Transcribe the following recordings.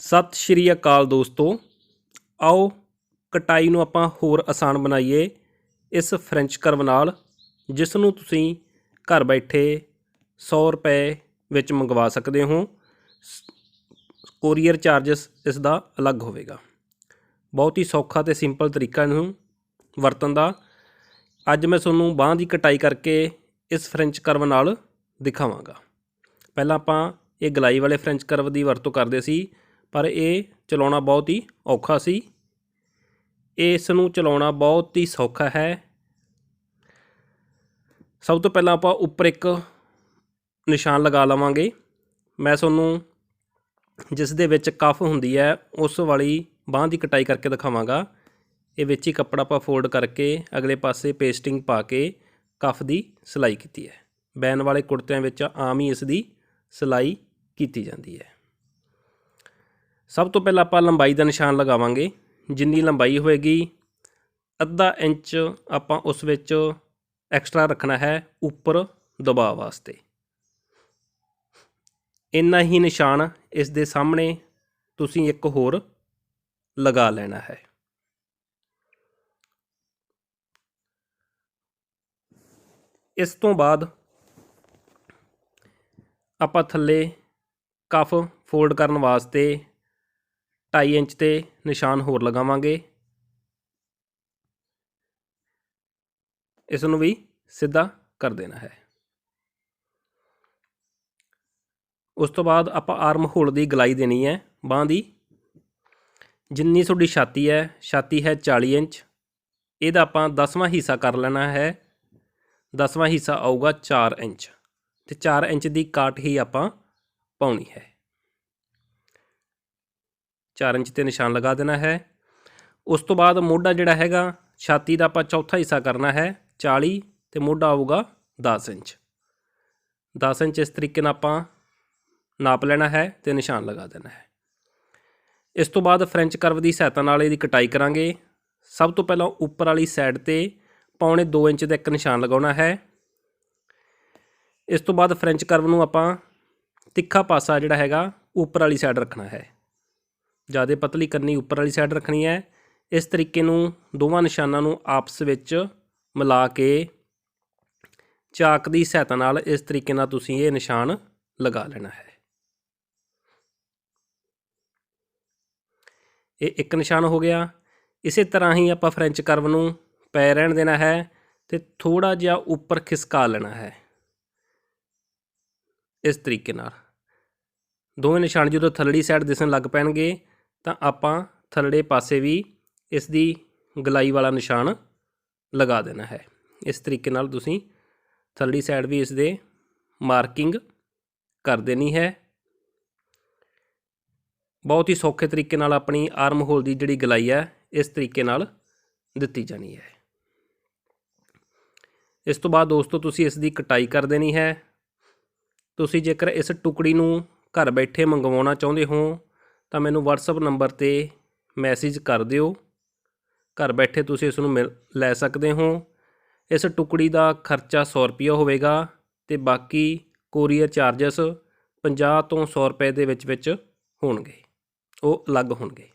ਸਤਿ ਸ਼੍ਰੀ ਅਕਾਲ ਦੋਸਤੋ। ਆਓ ਕਟਾਈ ਨੂੰ ਆਪਾਂ ਹੋਰ ਆਸਾਨ ਬਣਾਈਏ ਇਸ ਫ੍ਰੈਂਚ ਕਰਵ ਨਾਲ ਜਿਸ ਨੂੰ ਤੁਸੀਂ ਘਰ ਬੈਠੇ 100 ਰੁਪਏ ਵਿੱਚ ਮੰਗਵਾ ਸਕਦੇ ਹੋ। ਕੋਰੀਅਰ ਚਾਰजेस ਇਸ ਦਾ ਅਲੱਗ ਹੋਵੇਗਾ। ਬਹੁਤ ਹੀ ਸੌਖਾ ਤੇ ਸਿੰਪਲ ਤਰੀਕਾ ਨੂੰ ਵਰਤਣ ਦਾ। ਅੱਜ ਮੈਂ ਤੁਹਾਨੂੰ ਬਾਂਹ ਦੀ ਕਟਾਈ ਕਰਕੇ ਇਸ ਫ੍ਰੈਂਚ ਕਰਵ ਨਾਲ ਦਿਖਾਵਾਂਗਾ। ਪਹਿਲਾਂ ਆਪਾਂ ਇਹ ਗਲਾਈ ਵਾਲੇ ਫ੍ਰੈਂਚ ਕਰਵ ਦੀ ਵਰਤੋਂ ਕਰਦੇ ਸੀ। ਪਰ ਇਹ ਚਲਾਉਣਾ ਬਹੁਤ ਹੀ ਔਖਾ ਸੀ। ਇਸ ਨੂੰ ਚਲਾਉਣਾ ਬਹੁਤ ਹੀ ਸੌਖਾ ਹੈ। ਸਭ ਤੋਂ ਪਹਿਲਾਂ ਆਪਾਂ ਉੱਪਰ ਇੱਕ ਨਿਸ਼ਾਨ ਲਗਾ ਲਵਾਂਗੇ। ਮੈਂ ਤੁਹਾਨੂੰ ਜਿਸ ਦੇ ਵਿੱਚ ਕਫ ਹੁੰਦੀ ਹੈ, ਉਸ ਵਾਲੀ ਬਾਂਹ ਦੀ ਕਟਾਈ ਕਰਕੇ ਦਿਖਾਵਾਂਗਾ। ਇਹ ਵਿੱਚ ਹੀ ਕੱਪੜਾ ਆਪਾਂ ਫੋਲਡ ਕਰਕੇ ਅਗਲੇ ਪਾਸੇ ਪੇਸਟਿੰਗ ਪਾ ਕੇ ਕਫ ਦੀ ਸਿਲਾਈ ਕੀਤੀ ਹੈ। ਬੈਨ ਵਾਲੇ ਕੁੜਤਿਆਂ ਵਿੱਚ ਆਮ ਹੀ ਇਸ ਦੀ ਸਿਲਾਈ ਕੀਤੀ ਜਾਂਦੀ ਹੈ। ਸਭ ਤੋਂ ਪਹਿਲਾਂ ਆਪਾਂ ਲੰਬਾਈ ਦਾ ਨਿਸ਼ਾਨ ਲਗਾਵਾਂਗੇ। ਜਿੰਨੀ ਲੰਬਾਈ ਹੋਏਗੀ, ਅੱਧਾ ਇੰਚ ਆਪਾਂ ਉਸ ਵਿੱਚ ਐਕਸਟਰਾ ਰੱਖਣਾ ਹੈ ਉੱਪਰ ਦਬਾਅ ਵਾਸਤੇ। ਇੰਨਾ ਹੀ ਨਿਸ਼ਾਨ ਇਸ ਦੇ ਸਾਹਮਣੇ ਤੁਸੀਂ ਇੱਕ ਹੋਰ ਲਗਾ ਲੈਣਾ ਹੈ। ਇਸ ਤੋਂ ਬਾਅਦ ਆਪਾਂ ਥੱਲੇ ਕਫ ਫੋਲਡ ਕਰਨ ਵਾਸਤੇ 2.5 ਇੰਚ ਤੇ ਨਿਸ਼ਾਨ ਹੋਰ ਲਗਾਵਾਂਗੇ। ਇਸ ਨੂੰ ਵੀ ਸਿੱਧਾ ਕਰ ਦੇਣਾ ਹੈ। ਉਸ ਤੋਂ ਬਾਅਦ ਆਪਾਂ ਆਰਮ ਹੋਲ ਦੀ ਗਲਾਈ ਦੇਣੀ ਹੈ ਬਾਹ ਦੀ। ਜਿੰਨੀ ਤੁਹਾਡੀ ਛਾਤੀ ਹੈ ਛਾਤੀ ਹੈ 40 ਇੰਚ। ਇਹਦਾ ਆਪਾਂ 10ਵਾਂ ਹਿੱਸਾ ਕਰ ਲੈਣਾ ਹੈ। 10ਵਾਂ ਹਿੱਸਾ ਆਊਗਾ 4 ਇੰਚ। ਤੇ 4 ਇੰਚ ਦੀ ਕਾਟ ਹੀ ਆਪਾਂ ਪਾਉਣੀ ਹੈ। 4 ਇੰਚ ਤੇ ਨਿਸ਼ਾਨ ਲਗਾ ਦੇਣਾ ਹੈ। ਉਸ ਤੋਂ ਬਾਅਦ ਮੋਢਾ ਜਿਹੜਾ ਹੈਗਾ, ਛਾਤੀ ਦਾ ਆਪਾਂ ਚੌਥਾ ਹਿੱਸਾ ਕਰਨਾ ਹੈ 40 ਤੇ ਮੋਢਾ ਆਊਗਾ 10 ਇੰਚ। 10 ਇੰਚ ਇਸ ਤਰੀਕੇ ਨਾਲ ਆਪਾਂ ਨਾਪ ਲੈਣਾ ਹੈ ਤੇ ਨਿਸ਼ਾਨ ਲਗਾ ਦੇਣਾ ਹੈ। ਇਸ ਤੋਂ ਬਾਅਦ ਫ੍ਰੈਂਚ ਕਰਵ ਦੀ ਸਹਾਇਤਾ ਨਾਲ ਇਹਦੀ ਕਟਾਈ ਕਰਾਂਗੇ। ਸਭ ਤੋਂ ਪਹਿਲਾਂ ਉੱਪਰ ਵਾਲੀ ਸਾਈਡ ਤੇ ਪੌਣੇ 2 ਇੰਚ ਦਾ ਇੱਕ ਨਿਸ਼ਾਨ ਲਗਾਉਣਾ ਹੈ। ਇਸ ਤੋਂ ਬਾਅਦ ਫ੍ਰੈਂਚ ਕਰਵ ਨੂੰ ਆਪਾਂ ਤਿੱਖਾ ਪਾਸਾ ਜਿਹੜਾ ਹੈਗਾ, ਉੱਪਰ ਵਾਲੀ ਸਾਈਡ ਰੱਖਣਾ ਹੈ। ਜ਼ਿਆਦਾ ਪਤਲੀ ਕਰਨੀ ਉੱਪਰ ਵਾਲੀ ਸਾਈਡ ਰੱਖਣੀ ਹੈ। ਇਸ ਤਰੀਕੇ ਨੂੰ ਦੋਵਾਂ ਨਿਸ਼ਾਨਾਂ ਨੂੰ ਆਪਸ ਵਿੱਚ ਮਿਲਾ ਕੇ ਚਾਕ ਦੀ ਸਹਾਇਤਾ ਨਾਲ ਇਸ ਤਰੀਕੇ ਨਾਲ ਤੁਸੀਂ ਇਹ ਨਿਸ਼ਾਨ ਲਗਾ ਲੈਣਾ ਹੈ। ਇਹ ਇੱਕ ਨਿਸ਼ਾਨ ਹੋ ਗਿਆ। ਇਸੇ ਤਰ੍ਹਾਂ ਹੀ ਆਪਾਂ ਫ੍ਰੈਂਚ ਕਰਵ ਨੂੰ ਪੈ ਰਹਿਣ ਦੇਣਾ ਹੈ ਤੇ ਥੋੜਾ ਜਿਹਾ ਉੱਪਰ ਖਿਸਕਾ ਲੈਣਾ ਹੈ। ਇਸ ਤਰੀਕੇ ਨਾਲ। ਦੋਵੇਂ ਨਿਸ਼ਾਨ ਜਦੋਂ ਥੱਲੜੀ ਸਾਈਡ ਦਿਸਣ ਲੱਗ ਪੈਣਗੇ ਤਾਂ ਆਪਾਂ ਥੱਲੜੇ ਪਾਸੇ ਵੀ ਇਸ ਦੀ ਗਲਾਈ ਵਾਲਾ ਨਿਸ਼ਾਨ ਲਗਾ ਦੇਣਾ ਹੈ। ਇਸ ਤਰੀਕੇ ਨਾਲ ਤੁਸੀਂ ਥੱਲੜੀ ਸਾਈਡ ਵੀ ਇਸ ਦੇ ਮਾਰਕਿੰਗ ਕਰ ਦੇਣੀ ਹੈ। ਬਹੁਤ ਹੀ ਸੌਖੇ ਤਰੀਕੇ ਨਾਲ ਆਪਣੀ ਆਰਮ ਹੋਲ ਦੀ ਜਿਹੜੀ ਗਲਾਈ ਹੈ, ਇਸ ਤਰੀਕੇ ਨਾਲ ਦਿੱਤੀ ਜਾਣੀ ਹੈ। ਇਸ ਤੋਂ ਬਾਅਦ ਦੋਸਤੋ ਤੁਸੀਂ ਇਸ ਦੀ ਕਟਾਈ ਕਰ ਦੇਣੀ ਹੈ। ਤੁਸੀਂ ਜੇਕਰ ਇਸ ਟੁਕੜੀ ਨੂੰ ਘਰ ਬੈਠੇ ਮੰਗਵਾਉਣਾ ਚਾਹੁੰਦੇ ਹੋ ਤਾਂ ਮੈਨੂੰ WhatsApp ਨੰਬਰ ਤੇ ਮੈਸੇਜ ਕਰ ਦਿਓ। ਘਰ ਬੈਠੇ ਤੁਸੀਂ ਇਸ ਨੂੰ ਲੈ ਸਕਦੇ ਹੋ। ਇਸ ਟੁਕੜੀ ਦਾ ਖਰਚਾ 100 ਰੁਪਏ ਹੋਵੇਗਾ ਤੇ ਬਾਕੀ ਕੋਰੀਅਰ ਚਾਰजेस 50 ਤੋਂ 100 ਰੁਪਏ ਦੇ ਵਿੱਚ ਵਿੱਚ ਹੋਣਗੇ। ਉਹ ਅਲੱਗ ਹੋਣਗੇ।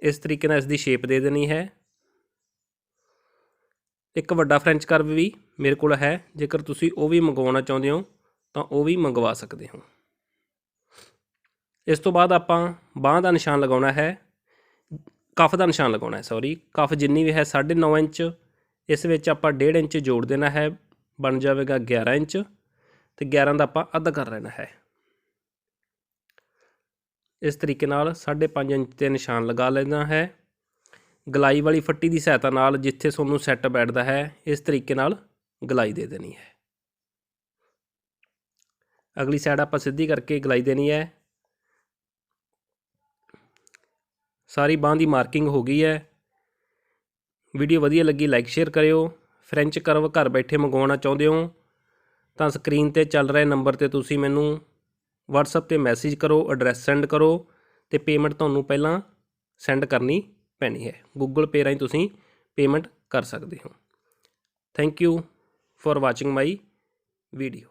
ਇਸ ਤਰੀਕੇ ਨਾਲ ਇਸ ਦੀ ਸ਼ੇਪ ਦੇ ਦੇਣੀ ਹੈ। ਇੱਕ ਵੱਡਾ ਫ੍ਰੈਂਚ ਕਰਵ ਵੀ ਮੇਰੇ ਕੋਲ ਹੈ। ਜੇਕਰ ਤੁਸੀਂ ਉਹ ਵੀ ਮੰਗਵਾਉਣਾ ਚਾਹੁੰਦੇ ਹੋ ਤਾਂ ਉਹ ਵੀ ਮੰਗਵਾ ਸਕਦੇ ਹੋ। ਇਸ ਤੋਂ ਬਾਅਦ ਆਪਾਂ ਬਾਹ ਦਾ ਨਿਸ਼ਾਨ ਲਗਾਉਣਾ ਹੈ। ਕਫ ਦਾ ਨਿਸ਼ਾਨ ਲਗਾਉਣਾ ਹੈ ਸੌਰੀ ਕਫ ਜਿੰਨੀ ਵੀ ਹੈ 9.5 ਇੰਚ, ਇਸ ਵਿੱਚ ਆਪਾਂ 1.5 ਇੰਚ ਜੋੜ ਦੇਣਾ ਹੈ, ਬਣ ਜਾਵੇਗਾ 11 ਇੰਚ। ਤੇ 11 ਦਾ ਆਪਾਂ ਅੱਧ ਕਰ ਲੈਣਾ ਹੈ। ਇਸ ਤਰੀਕੇ ਨਾਲ 5.5 ਇੰਚ ਤੇ ਨਿਸ਼ਾਨ ਲਗਾ ਲੈਣਾ ਹੈ। ਗਲਾਈ ਵਾਲੀ ਫੱਟੀ ਦੀ ਸਹਾਇਤਾ ਨਾਲ ਜਿੱਥੇ ਤੁਹਾਨੂੰ ਸੈੱਟ ਬੈਠਦਾ ਹੈ, ਇਸ ਤਰੀਕੇ ਨਾਲ ਗਲਾਈ ਦੇ ਦੇਣੀ ਹੈ। ਅਗਲੀ ਸਾਈਡ ਆਪਾਂ ਸਿੱਧੀ ਕਰਕੇ ਗਲਾਈ ਦੇਣੀ ਹੈ। ਸਾਰੀ ਬਾਂਹ ਦੀ ਮਾਰਕਿੰਗ ਹੋ ਗਈ ਹੈ। ਵੀਡੀਓ ਵਧੀਆ ਲੱਗੀ ਲਾਈਕ ਸ਼ੇਅਰ ਕਰਿਓ। ਫ੍ਰੈਂਚ ਕਰਵ ਘਰ ਬੈਠੇ ਮੰਗਵਾਉਣਾ ਚਾਹੁੰਦੇ ਹੋ, ਤਾਂ ਸਕਰੀਨ ਤੇ ਚੱਲ ਰਹੇ ਨੰਬਰ ਤੇ ਤੁਸੀਂ ਮੈਨੂੰ WhatsApp ਤੇ ਮੈਸੇਜ ਕਰੋ ਐਡਰੈਸ ਸੈਂਡ ਕਰੋ ਤੇ ਪੇਮੈਂਟ ਤੁਹਾਨੂੰ ਪਹਿਲਾਂ ਸੈਂਡ ਕਰਨੀ ਪੈਣੀ ਹੈ। Google Pay ਰਾਹੀਂ ਤੁਸੀਂ ਪੇਮੈਂਟ ਕਰ ਸਕਦੇ ਹੋ। Thank you for watching my video